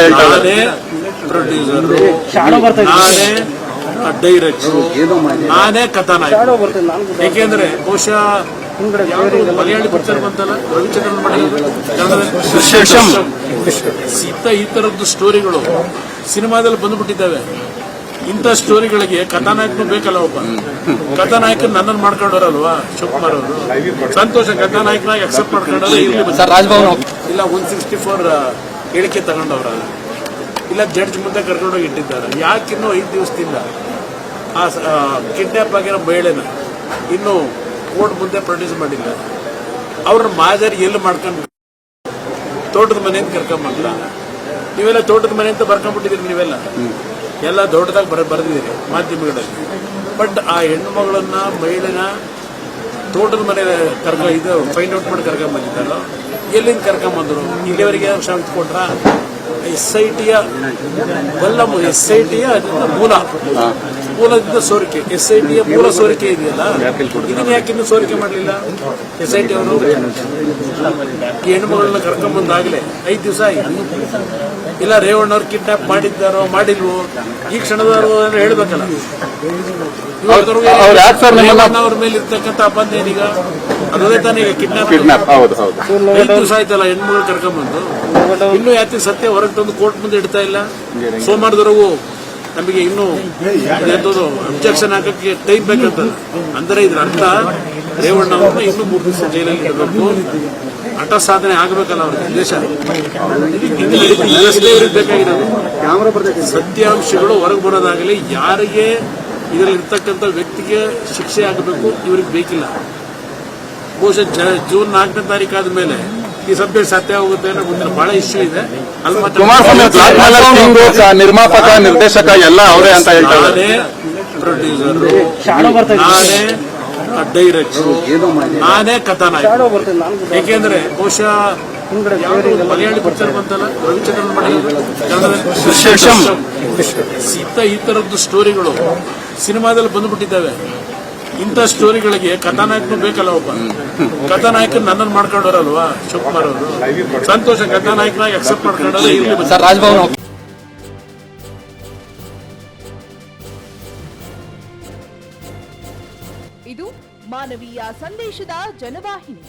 ಹೇಳ್ತಾ ನಾನೇ ಪ್ರೊಡ್ಯೂಸರ್ ನಾನೇ ಡೈರೆಕ್ಟರ್. ನಾನೇ ಕಥಾನಾಯಕ ಏಕೆಂದ್ರೆ ಬಹುಶಃ ಮಲಯಾಳಿ ಪಿಕ್ಚರ್ ಬಂತಲ್ಲ? ರವಿಚಂದ್ರನ್ ಈ ತರದ್ದು ಸ್ಟೋರಿಗಳು ಸಿನಿಮಾದಲ್ಲಿ ಬಂದ್ಬಿಟ್ಟಿದ್ದಾವೆ. ಇಂಥ ಸ್ಟೋರಿಗಳಿಗೆ ಕಥಾನಾಯಕನು ಬೇಕಲ್ಲ ಒಬ್ಬ. ಕಥಾನಾಯಕ ನನ್ನನ್ನು ಮಾಡ್ಕೊಂಡವ್ರಲ್ವಾ? ಶಿವಕುಮಾರ್ ಅವರು ಸಂತೋಷ ಕಥಾನಾಯಕನಾಗಿ ಅಕ್ಸೆಪ್ಟ್ ಮಾಡ್ಕೊಂಡ್ರೆ ಇರ್ಲಿ ಸರ್ ರಾಜಭವನ್ ಇಲ್ಲ ಒನ್ ಸಿಕ್ಸ್ಟಿ ಫೋರ್ ಹೇಳಿಕೆ ತಗೊಂಡವ್ರ. ಇಲ್ಲ ಜಡ್ಜ್ ಮುಂದೆ ಕರ್ಕೊಂಡೋಗಿ ಇಟ್ಟಿದ್ದಾರೆ. ಯಾಕೆ ಇನ್ನೂ ಐದು ದಿವಸದಿಂದ ಆ ಕಿಡ್ನ್ಯಾಪ್ ಆಗಿರೋ ಮಹಿಳೆನ ಇನ್ನೂ ಕೋರ್ಟ್ ಮುಂದೆ ಪ್ರೊಡ್ಯೂಸ್ ಮಾಡಿಲ್ಲ. ಅವ್ರನ್ನ ಮಾದರಿ ಎಲ್ಲಿ ಮಾಡ್ಕೊಂಡು ತೋಟದ ಮನೆಯಿಂದ ಕರ್ಕೊಂಬಂದ್ರ? ನೀವೆಲ್ಲ ತೋಟದ ಮನೆ ಅಂತ ಬರ್ಕೊಂಡ್ಬಿಟ್ಟಿದ್ದೀರಿ ನೀವೆಲ್ಲ? ಎಲ್ಲ ದೊಡ್ಡದಾಗಿ ಬರ, ಬರೆದಿದ್ದೀರಿ ಮಾಧ್ಯಮಗಳಲ್ಲಿ. ಬಟ್ ಆ ಹೆಣ್ಣು ಮಗಳನ್ನ, ಮಹಿಳೆನ ತೋಟದ ಮನೆ ಕರ್ಕೊಂಡು ಇದು ಫೈಂಡ್ ಔಟ್ ಮಾಡಿ ಕರ್ಕೊಂಡ್ ಬಂದಿದ್ದಾರೋ ಎಲ್ಲಿಂದ ಕರ್ಕೊಂಬಂದ್ರು? ಇಲ್ಲಿವರೆಗೆ ಶಾಂತಿ ಕೊಟ್ರ ಎಸ್ ಐ ಟಿಯ ಬಲ್ಲ ಎಸ್ ಐ ಟಿಯ ಮೂಲ ಮೂಲದಿಂದ ಸೋರಿಕೆ. ಎಸ್ ಐ ಟಿಯ ಮೂಲ ಸೋರಿಕೆ ಇದೆಯಲ್ಲ? ಇದನ್ನು ಯಾಕೆ ಇನ್ನೂ ಸೋರಿಕೆ ಮಾಡಲಿಲ್ಲ? ಎಸ್ ಐ ಟಿ ಅವರು ಹೆಣ್ಮಗಳನ್ನ ಕರ್ಕೊಂಬಂದಾಗಲೇ ಐದು ದಿವಸ ಆಯ್ತು. ಇಲ್ಲ ರೇವಣ್ಣವ್ರು ಕಿಡ್ನಾಪ್ ಮಾಡಿದ್ದಾರೋ ಮಾಡಿಲ್ವೋ ಈ ಕ್ಷಣದವರು ಹೇಳ್ಬೇಕಲ್ಲ. ರೇವಣ್ಣವ್ರ ಮೇಲೆ ಇರ್ತಕ್ಕಂಥ ಅಪಂದ ಏನೀಗ ಅದೇ ತಾನೇ ಈಗ ಕಿಡ್ನಾಪ್ ಕಿಡ್ನಾಪ್ ಹೌದು ಹೌದು. ಐದು ದಿವಸ ಆಯ್ತಲ್ಲ ಹೆಣ್ಮಗಳು ಕರ್ಕೊಂಡ್ಬಂದು. ಇನ್ನೂ ಯಾಕೆ ಸತ್ಯ ಹೊರಗೆ ತಂದು ಕೋರ್ಟ್ ಮುಂದೆ ಇಡ್ತಾ ಇಲ್ಲ. ಸೋಮವಾರದವರೆಗೂ ನಮಗೆ ಇನ್ನೂ ಅಬ್ಜೆಕ್ಷನ್ ಹಾಕಕ್ಕೆ ಟೈಮ್ ಬೇಕಂತ. ಅಂದರೆ ಇದ್ರ ಅರ್ಥ ರೇವಣ್ಣ ಅವ್ರನ್ನ ಇನ್ನೂ ಮೂರು ದಿವಸ ಜೈಲಲ್ಲಿ ಇಡಬೇಕು ಹಠ ಸಾಧನೆ ಆಗಬೇಕಲ್ಲ ಅವ್ರ ದೇಶ. ಸತ್ಯಾಂಶಗಳು ಹೊರಗೆ ಬರೋದಾಗಲಿ ಯಾರಿಗೆ ಇದರಲ್ಲಿ ಇರ್ತಕ್ಕಂಥ ವ್ಯಕ್ತಿಗೆ ಶಿಕ್ಷೆ ಆಗಬೇಕು ಇವ್ರಿಗೆ ಬೇಕಿಲ್ಲ. ಬಹುಶಃ ಜೂನ್ ನಾಲ್ಕನೇ ತಾರೀಕು ಆದ್ಮೇಲೆ ಈ ಸಭೆ ಸತ್ಯ ಹೋಗುತ್ತೆ ಅನ್ನೋ ಮುಂದಿನ ಬಹಳ ಇಶ್ಯೂ ಇದೆ. ಅಲ್ಲಿ ಮಾತ್ರ ನಿರ್ಮಾಪಕ ನಿರ್ದೇಶಕ ಎಲ್ಲ ಅವರೇ ಅಂತ ಹೇಳ್ತಾರೆ. ಪ್ರೊಡ್ಯೂಸರ್. ನಾನೇ ಡೈರೆಕ್ಟರ್ ನಾನೇ ಕಥಾನಾಯಕ. ಏಕೆಂದ್ರೆ ಬಹುಶಃ ಮಲಯಾಳಿ ಪಿಕ್ಚರ್ ಬಂತಲ್ಲ ರವಿಚಂದ್ರನ್ ಮಾಡಿ. ಈ ತರದ್ದು ಸ್ಟೋರಿಗಳು ಸಿನಿಮಾದಲ್ಲಿ ಬಂದ್ಬಿಟ್ಟಿದ್ದಾವೆ. ಇಂಥ ಸ್ಟೋರಿಗಳಿಗೆ ಕಥಾನಾಯಕನು ಬೇಕಲ್ಲ ಒಬ್ಬ. ಕಥಾನಾಯಕ ನನ್ನನ್ನು ಮಾಡ್ಕೊಂಡವ್ರಲ್ವಾ? ಶಿವಕುಮಾರ್ ಅವರು ಸಂತೋಷ ಕಥಾನಾಯಕನಾಗಿ ಅಕ್ಸೆಪ್ಟ್ ಮಾಡ್ಕೊಂಡ್ರೆ ಸರ್ ರಾಜಭವನ್ ಇದು ಮಾನವೀಯ ಸಂದೇಶದ ಜನವಾಹಿನಿ.